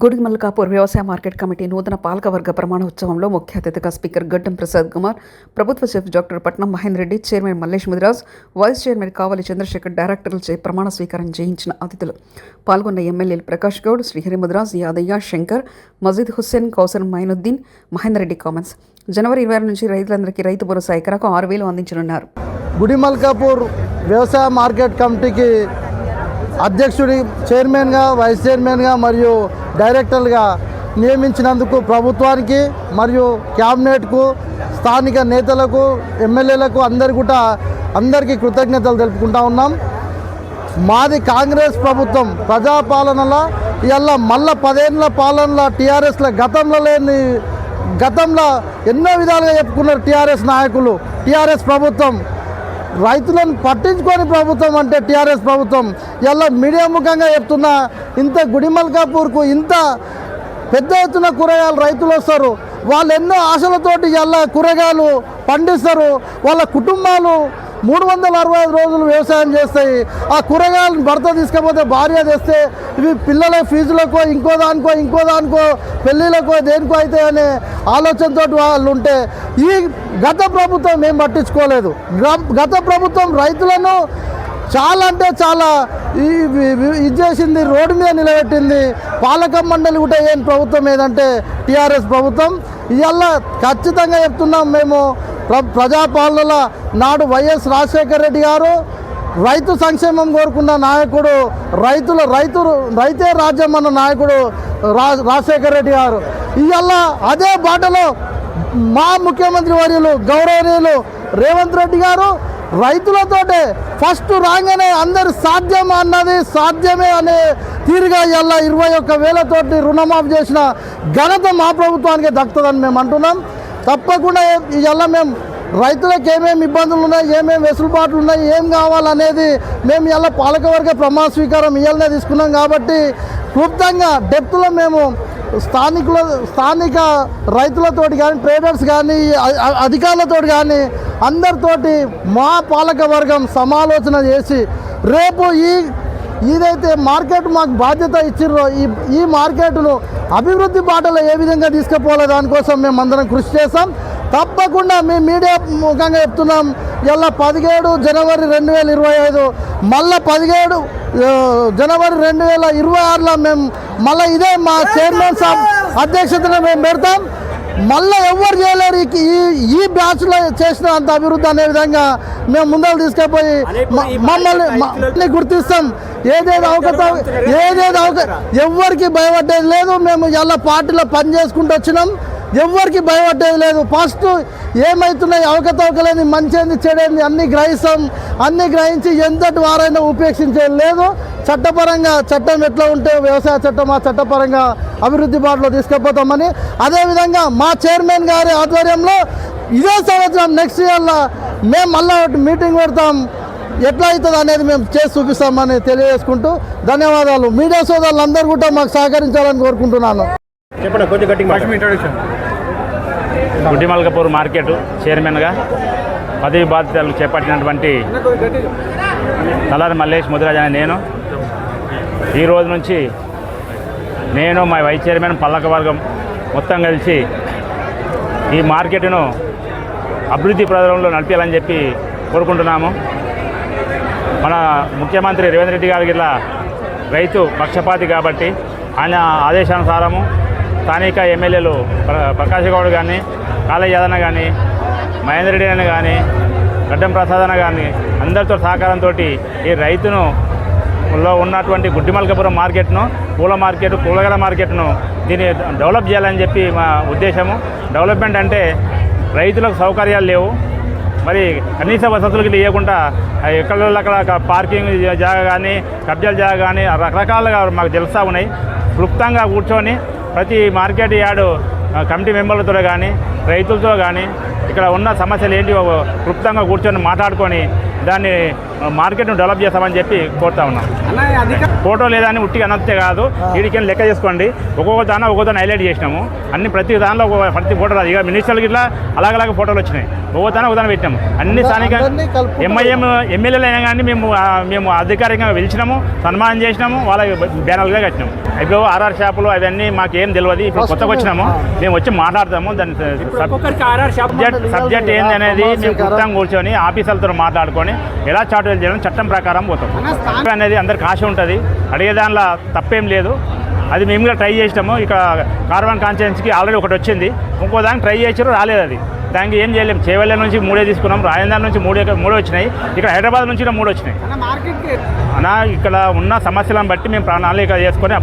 గుడిమల్కాపూర్ వ్యవసాయ market committee నూతన పాలకవర్గ ప్రమాణోత్సవంలో ముఖ్య అతిథిగా స్పీకర్ గడ్డం ప్రసాద్ కుమార్ ప్రభుత్వ chief doctor Patnam Mahender Reddy chairman Mallesh Mudiraj vice chairman Kavali Chandrashekar డైరెక్టర్లచే ప్రమాణ స్వీకారం చేయించిన అతిథులు. పాల్గొన్న ఎమ్మెల్యేలు ప్రకాష్ గౌడ్ శ్రీహరి ముదిరాజ్ యాదయ్య శంకర్ మజీద్ హుస్సేన్ కౌసర్ మైనుద్దీన్ మహేందర్ రెడ్డి కామెంట్స్. జనవరి ఇరవై ఆరు నుంచి రైతులందరికీ రైతు భరోసా ఎకరాకు ఆరు వేలు అందించనున్నారు. గుడిమల్కాపూర్ వ్యవసాయ మార్కెట్ కమిటీకి అధ్యక్షుడి చైర్మన్గా వైస్ చైర్మన్గా మరియు డైరెక్టర్గా నియమించినందుకు ప్రభుత్వానికి మరియు క్యాబినెట్కు స్థానిక నేతలకు ఎమ్మెల్యేలకు అందరి కూడా అందరికీ కృతజ్ఞతలు తెలుపుకుంటా ఉన్నాం. మాది కాంగ్రెస్ ప్రభుత్వం ప్రజాపాలనలో ఇలా మళ్ళా పదేళ్ళ పాలనలో టీఆర్ఎస్లో గతంలో లేని గతంలో ఎన్నో విధాలుగా చెప్పుకున్నారు టీఆర్ఎస్ నాయకులు. టీఆర్ఎస్ ప్రభుత్వం రైతులను పట్టించుకొని ప్రభుత్వం అంటే టీఆర్ఎస్ ప్రభుత్వం. ఇలా మీడియా ముఖంగా చెప్తున్నా ఇంత గుడిమల్కాపూర్కు ఇంత పెద్ద ఎత్తున కూరగాయలు రైతులు వస్తారు. వాళ్ళు ఎన్నో ఆశలతోటి ఎలా కూరగాయలు పండిస్తారు. వాళ్ళ కుటుంబాలు మూడు వందల అరవై ఐదు రోజులు వ్యవసాయం చేస్తాయి. ఆ కూరగాయలను భర్త తీసుకపోతే భార్య తెస్తే ఇవి పిల్లల ఫీజులకో ఇంకో దానికో ఇంకో దానికో పెళ్ళిళ్ళకో దేనికో అయితే అనే ఆలోచనతో వాళ్ళు ఉంటే ఈ గత ప్రభుత్వం ఏం పట్టించుకోలేదు. గత ప్రభుత్వం రైతులను చాలా అంటే చాలా ఇది చేసింది రోడ్డు మీద నిలబెట్టింది. పాలక మండలి కూడా ఏం ప్రభుత్వం ఏదంటే టీఆర్ఎస్ ప్రభుత్వం. ఇవల్ల ఖచ్చితంగా చెప్తున్నాం మేము ప్రజాపాలనల నాడు వైఎస్ రాజశేఖర రెడ్డి గారు రైతు సంక్షేమం కోరుకున్న నాయకుడు రైతుల రైతు రైతే రాజ్యం అన్న నాయకుడు రా రాజశేఖర రెడ్డి గారు. ఇవాళ అదే బాటలో మా ముఖ్యమంత్రి వర్యులు గౌరవనీయులు రేవంత్ రెడ్డి గారు రైతులతోటే ఫస్ట్ రాగానే అందరు సాధ్యం అన్నది సాధ్యమే అనే తీరుగా ఇవాళ ఇరవై ఒక్క వేలతోటి రుణమాఫీ చేసిన ఘనత మా ప్రభుత్వానికి దక్కుతుందని మేము అంటున్నాం. తప్పకుండా ఇవాళ మేము రైతులకు ఏమేమి ఇబ్బందులు ఉన్నాయి ఏమేమి వెసులుబాట్లు ఉన్నాయి ఏం కావాలనేది మేము ఇలా పాలకవర్గ ప్రమాణ స్వీకారం ఇవ్వాలనే తీసుకున్నాం కాబట్టి క్లుప్తంగా డెప్త్లో మేము స్థానికుల స్థానిక రైతులతోటి కానీ ట్రేడర్స్ కానీ అధికారులతోటి కానీ అందరితోటి మా పాలకవర్గం సమాలోచన చేసి రేపు ఈ ఏదైతే మార్కెట్ మాకు బాధ్యత ఇచ్చిర్రో ఈ ఈ మార్కెట్ను అభివృద్ధి బాటలో ఏ విధంగా తీసుకుపోలే దానికోసం మేము అందరం కృషి చేస్తాం తప్పకుండా మీ మీడియా ముఖంగా చెప్తున్నాం. ఇలా పదిహేడు జనవరి రెండు వేల ఇరవై ఐదు మళ్ళీ పదిహేడు జనవరి రెండు వేల ఇరవై ఆరులో మేము మళ్ళీ ఇదే మా చైర్మన్ సాబ్ అధ్యక్షతన మేము పెడతాం. మళ్ళీ ఎవ్వరు చేయలేరు ఈ- ఈ ఈ బ్యాచ్లో చేసిన అంత అభివృద్ధి అనే విధంగా మేము ముందరకు తీసుకుపోయి మమ్మల్ని గుర్తిస్తాం. ఏదేది అవకత ఏదేది అవక ఎవ్వరికి భయపడేది లేదు. మేము ఇలా పార్టీలో పని చేసుకుంటూ వచ్చినాం. ఎవ్వరికి భయపడేది లేదు. ఫస్ట్ ఏమవుతున్నాయి అవకతవకలేని మంచిది చెడేది అన్ని గ్రహిస్తాం. అన్ని గ్రహించి ఎంతటి వారైనా ఉపేక్షించేది లేదు. చట్టపరంగా చట్టం ఎట్లా ఉంటే వ్యవసాయ చట్టం ఆ చట్టపరంగా అభివృద్ధి బాటలో తీసుకుపోతామని. అదేవిధంగా మా చైర్మన్ గారి ఆధ్వర్యంలో ఇదే సంవత్సరం నెక్స్ట్ ఇయర్లో మేము మళ్ళీ ఒకటి మీటింగ్ పెడతాం. ఎట్లా అవుతుంది అనేది మేము చేసి చూపిస్తామని తెలియజేసుకుంటూ ధన్యవాదాలు. మీడియా సోదరులు అందరూ కూడా మాకు సహకరించాలని కోరుకుంటున్నాను. గుడ్డిమల్కపూర్ మార్కెట్ చైర్మన్గా పదవి బాధ్యతలు చేపట్టినటువంటి తలారి మల్లేష్ ముదిరాజ్ అనే నేను. ఈ రోజు నుంచి నేను మా వైస్ చైర్మన్ పల్లక వర్గం మొత్తం కలిసి ఈ మార్కెట్ను అభివృద్ధి ప్రదంలో నడిపేయాలని చెప్పి కోరుకుంటున్నాము. మన ముఖ్యమంత్రి రేవంత్ రెడ్డి గారికి ఇలా రైతు పక్షపాతి కాబట్టి ఆయన ఆదేశానుసారము స్థానిక ఎమ్మెల్యేలు ప్ర- ప్రకాష్ గౌడ్ కానీ కాళయ్య కానీ మహేందర్ రెడ్డి అని కానీ గడ్డం ప్రసాద్ అన్న కానీ అందరితో సహకారంతో ఈ రైతును లో ఉన్నటువంటి గుడ్డిమల్కపురం మార్కెట్ను పూల మార్కెట్ కూరగాయల మార్కెట్ను దీన్ని డెవలప్ చేయాలని చెప్పి మా ఉద్దేశము. డెవలప్మెంట్ అంటే రైతులకు సౌకర్యాలు లేవు. మరి కనీస వసతులకి లేకుండా ఎక్కడ పార్కింగ్ జాగా కానీ కబ్జాల జాగా కానీ రకరకాలుగా మాకు తెలుస్తూ ఉన్నాయి. క్లుప్తంగా కూర్చొని ప్రతి మార్కెట్ యార్డు కమిటీ మెంబర్లతో కానీ రైతులతో కానీ ఇక్కడ ఉన్న సమస్యలు ఏంటి క్లుప్తంగా కూర్చొని మాట్లాడుకొని దాన్ని మార్కెట్ను డెవలప్ చేస్తామని చెప్పి కోరుతా ఉన్నాం. ఫోటో లేదని ఉట్టిగా అనంతే కాదు. వీడికి లెక్క చేసుకోండి. ఒక్కొక్క దాన ఒక్కొక్క దాన్ని హైలైట్ చేసినాము. అన్ని ప్రతి దానిలో ఒక ప్రతి ఫోటో రాదు. ఇక మినిస్టర్లకి ఇట్లా అలాగలాగా ఫోటోలు వచ్చినాయి. ఒక్కొక్క దాన ఒక దాన్ని పెట్టాము అన్ని స్థానిక ఎంఐఎం ఎమ్మెల్యేలు అయినా కానీ మేము మేము అధికారికంగా పిలిచినాము. సన్మానం చేసినాము. వాళ్ళ బ్యానర్లుగా కట్టినాము. ఇప్పుడు ఆర్ఆర్ షాపులు అవన్నీ మాకు ఏం తెలియదు ఇప్పుడు కొత్తగా వచ్చినాము మేము వచ్చి మాట్లాడతాము. దాని సబ్జెక్ట్ సబ్జెక్ట్ ఏంది అనేది మేము కూర్చొని ఆఫీసర్లతో మాట్లాడుకొని ఎలా చాటు చేయడం చట్టం ప్రకారం పోతాం. అనేది అందరికి ఆశ ఉంటుంది. అడిగే దానిలో తప్పేం లేదు. అది మేము కూడా ట్రై చేసినాము. ఇక కార్బన్ కాన్స్టిట్యున్సీకి ఆల్రెడీ ఒకటి వచ్చింది. ఇంకో దానికి ట్రై చేసారు రాలేదు అది. దానికి ఏం చేయలేము చేవెళ్ళ నుంచి మూడే తీసుకున్నాం. రాజధాని నుంచి మూడే మూడు వచ్చినాయి. ఇక్కడ హైదరాబాద్ నుంచి కూడా మూడు వచ్చినాయి. అన్నా ఇక్కడ ఉన్న సమస్యలను బట్టి మేము ప్రణాళిక చేసుకొని